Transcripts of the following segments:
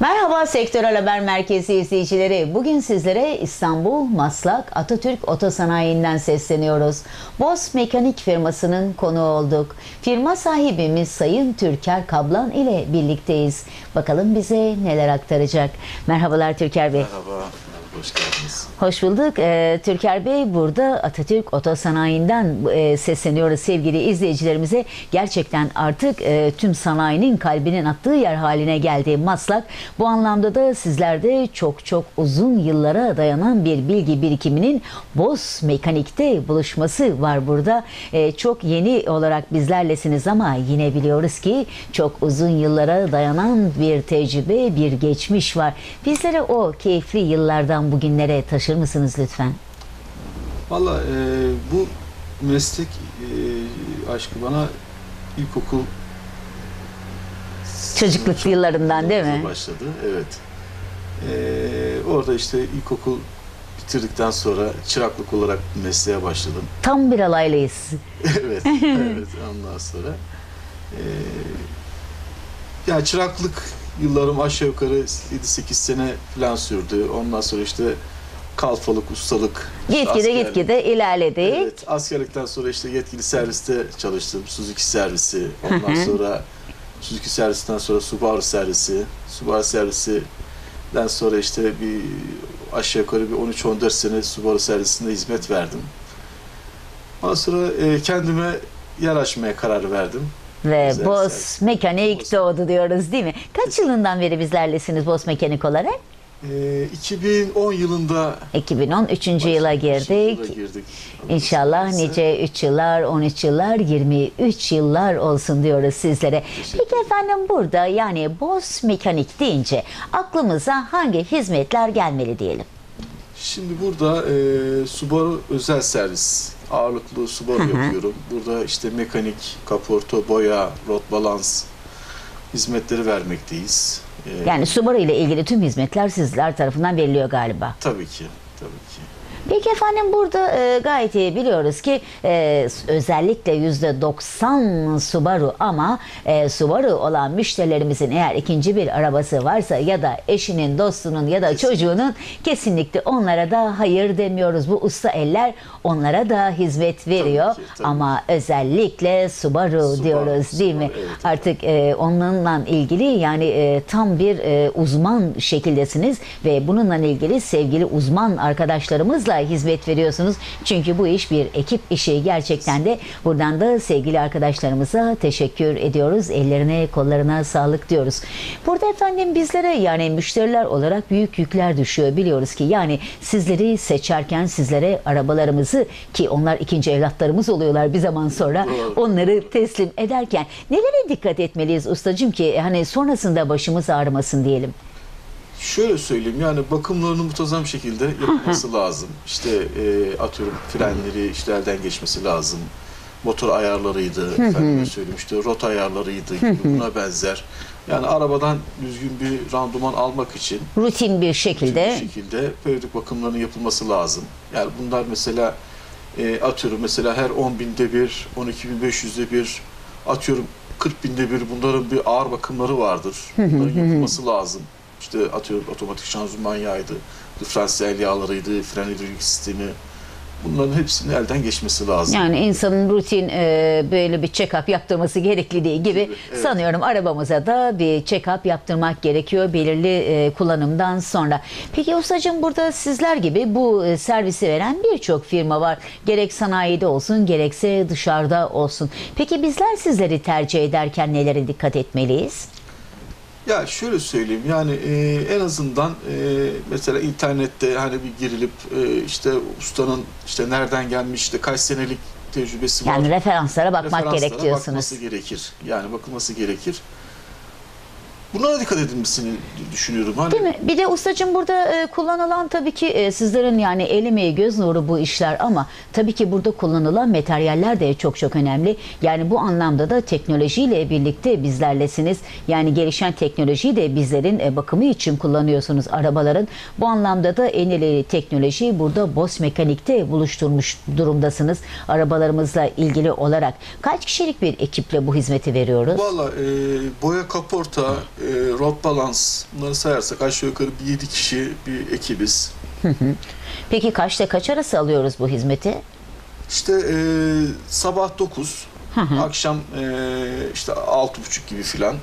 Merhaba Sektörel Haber Merkezi izleyicileri. Bugün sizlere İstanbul Maslak Atatürk Otosanayi'nden sesleniyoruz. Boz Mekanik firmasının konuğu olduk. Firma sahibimiz Sayın Türker Kablan ile birlikteyiz. Bakalım bize neler aktaracak. Merhabalar Türker Bey. Merhaba, hoş geldiniz. Hoş bulduk. Ee, Türker Bey burada Atatürk Otosanayi'nden e, sesleniyoruz sevgili izleyicilerimize. Gerçekten artık e, tüm sanayinin kalbinin attığı yer haline geldi Maslak. Bu anlamda da sizlerde çok çok uzun yıllara dayanan bir bilgi birikiminin Boz Mekanik'te buluşması var burada. E, çok yeni olarak bizlerlesiniz ama yine biliyoruz ki çok uzun yıllara dayanan bir tecrübe, bir geçmiş var. Bizlere o keyifli yıllardan bugünlere taşır mısınız lütfen? Valla e, bu meslek e, aşkı bana ilkokul Çocukluk yıllarından değil mi? Başladı, evet. E, orada işte ilkokul bitirdikten sonra çıraklık olarak mesleğe başladım. Tam bir alaylıyız. evet, evet ondan sonra. E, yani çıraklık yıllarım aşağı yukarı 7-8 sene falan sürdü. Ondan sonra işte kalfalık, ustalık. Gitgide gitgide ilerledik. Evet, askerlikten sonra işte yetkili serviste çalıştım. Suzuki servisi. Ondan sonra Suzuki servisinden sonra Subaru servisi. Subaru servisinden sonra işte bir aşağı yukarı bir 13-14 sene Subaru servisinde hizmet verdim. Ondan sonra e, kendime yer açmaya karar verdim. Ve Güzel Boz servis. Mekanik Boz. doğdu diyoruz değil mi? Kaç yılından beri bizlerlesiniz Boz Mekanik olarak? E, 2010 yılında 2010 3. yıla girdik. girdik. İnşallah nice 3 yıllar, 13 yıllar, 23 yıllar olsun diyoruz sizlere. Peki efendim burada yani Boz Mekanik deyince aklımıza hangi hizmetler gelmeli diyelim? Şimdi burada e, Subaru özel servis ağırlıklı Subaru yapıyorum. Burada işte mekanik, kaporto, boya, rot balans hizmetleri vermekteyiz. E, Yani Subaru ile ilgili tüm hizmetler sizler tarafından veriliyor galiba. tabii ki, tabii ki. Peki efendim burada e, gayet iyi biliyoruz ki e, özellikle yüzde 90 Subaru ama e, Subaru olan müşterilerimizin eğer ikinci bir arabası varsa ya da eşinin, dostunun ya da çocuğunun kesinlikle onlara da hayır demiyoruz. Bu usta eller onlara da hizmet veriyor ki, tabii ama özellikle Subaru, Subaru, diyoruz değil mi? Subaru, evet. Artık e, onunla ilgili yani e, tam bir e, uzman şekildesiniz ve bununla ilgili sevgili uzman arkadaşlarımızla hizmet veriyorsunuz. Çünkü bu iş bir ekip işi gerçekten de buradan da sevgili arkadaşlarımıza teşekkür ediyoruz. Ellerine kollarına sağlık diyoruz. Burada efendim bizlere yani müşteriler olarak büyük yükler düşüyor biliyoruz ki yani sizleri seçerken sizlere arabalarımızı ki onlar ikinci evlatlarımız oluyorlar bir zaman sonra onları teslim ederken nelere dikkat etmeliyiz ustacığım ki hani sonrasında başımız ağrımasın diyelim. Şöyle söyleyeyim yani bakımlarının muntazam şekilde yapılması lazım. İşte e, atıyorum frenleri işte elden geçmesi lazım. Motor ayarlarıydı, efendime söyleyeyim işte rot ayarlarıydı gibi buna benzer. Yani arabadan düzgün bir randuman almak için Rutin bir şekilde bir şekilde periyodik bakımlarının yapılması lazım. Yani bunlar mesela e, atıyorum mesela her 10 binde bir, 12.500'de bir, atıyorum 40 binde bir bunların bir ağır bakımları vardır. Bunların yapılması lazım. İşte atıyorum otomatik şanzıman yağıydı, diferansiyel yağlarıydı, fren hidrolik sistemi. Bunların hepsinin elden geçmesi lazım. yani insanın rutin e, böyle bir check-up yaptırması gerekliliği gibi Gibi, evet. sanıyorum arabamıza da bir check-up yaptırmak gerekiyor belirli e, kullanımdan sonra. Peki ustacığım burada sizler gibi bu e, servisi veren birçok firma var. Gerek sanayide olsun gerekse dışarıda olsun. Peki bizler sizleri tercih ederken nelere dikkat etmeliyiz? Ya şöyle söyleyeyim yani e, en azından e, mesela internette hani bir girilip e, işte ustanın işte nereden gelmiş işte kaç senelik tecrübesi var. Yani referanslara bakmak referanslara gerek diyorsunuz. bakılması gerekir. Yani bakılması gerekir. Bunlara dikkat edilmesini düşünüyorum. Hani Değil mi? Bir de ustacığım burada e, kullanılan tabii ki e, sizlerin yani el emeği göz nuru bu işler ama tabii ki burada kullanılan materyaller de çok çok önemli. Yani bu anlamda da teknolojiyle birlikte bizlerlesiniz. Yani gelişen teknolojiyi de bizlerin e, bakımı için kullanıyorsunuz arabaların. Bu anlamda da en ileri teknolojiyi burada Boss Mekanik'te buluşturmuş durumdasınız arabalarımızla ilgili olarak. Kaç kişilik bir ekiple bu hizmeti veriyoruz? Valla e, boya kaporta, road balance bunları sayarsak aşağı yukarı bir 7 kişi bir ekibiz. Peki kaçta kaç arası alıyoruz bu hizmeti? İşte e, sabah 9, akşam e, işte 6.30 gibi filan.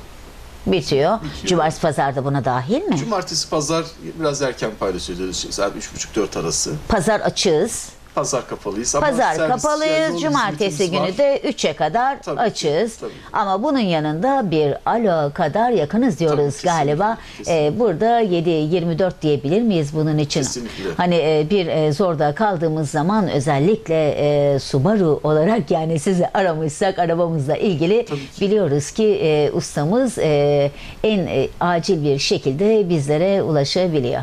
Bitiyor. Bitiyor. Cumartesi pazarda buna dahil mi? Cumartesi pazar biraz erken paylaşıyoruz. Saat 3.30-4 arası. Pazar açığız. Pazar kapalıyız. Ama Pazar servis, kapalıyız. Cumartesi hizmetimiz günü var. de 3'e kadar Tabii ki, açığız. tabii. Ama bunun yanında bir alo kadar yakınız diyoruz kesinlikle, galiba. kesinlikle. Ee, burada 7-24 diyebilir miyiz bunun için? Kesinlikle. Hani e, bir e, zorda kaldığımız zaman özellikle e, Subaru olarak yani sizi aramışsak arabamızla ilgili Tabii ki. biliyoruz ki e, ustamız e, en e, acil bir şekilde bizlere ulaşabiliyor.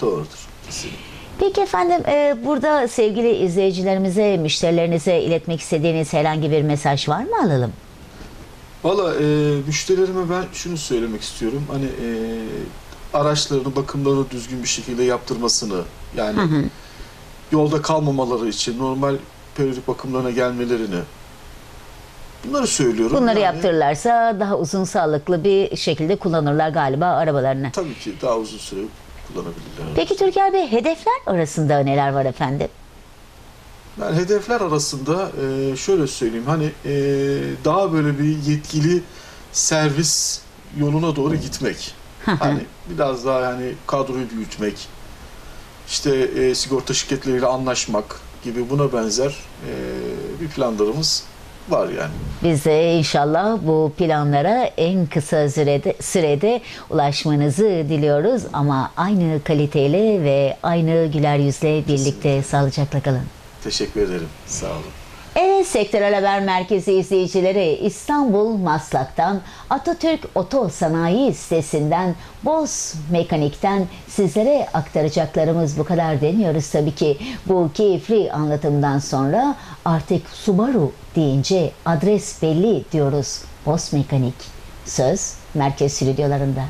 Doğrudur. Kesinlikle. Peki efendim e, burada sevgili izleyicilerimize, müşterilerinize iletmek istediğiniz herhangi bir mesaj var mı alalım? Valla e, müşterilerime ben şunu söylemek istiyorum. Hani e, araçlarını, bakımlarını düzgün bir şekilde yaptırmasını yani yolda kalmamaları için normal periyodik bakımlarına gelmelerini bunları söylüyorum. Bunları Yani yaptırırlarsa daha uzun sağlıklı bir şekilde kullanırlar galiba arabalarını. Tabii ki daha uzun süre kullanabilirler. Peki Türker Bey hedefler arasında neler var efendim? Yani hedefler arasında e, şöyle söyleyeyim hani e, daha böyle bir yetkili servis yoluna doğru gitmek. hani biraz daha yani kadroyu büyütmek, işte e, sigorta şirketleriyle anlaşmak gibi buna benzer e, bir planlarımız var yani. Biz de inşallah bu planlara en kısa sürede, sürede ulaşmanızı diliyoruz ama aynı kaliteyle ve aynı güler yüzle birlikte sağlıcakla kalın. Teşekkür ederim. Sağ olun. Evet Sektörel Haber Merkezi izleyicileri İstanbul Maslak'tan Atatürk Oto Sanayi sitesinden Boz Mekanik'ten sizlere aktaracaklarımız bu kadar demiyoruz tabii ki. Bu keyifli anlatımdan sonra artık Subaru deyince adres belli diyoruz. Boz Mekanik. Söz merkez stüdyolarında.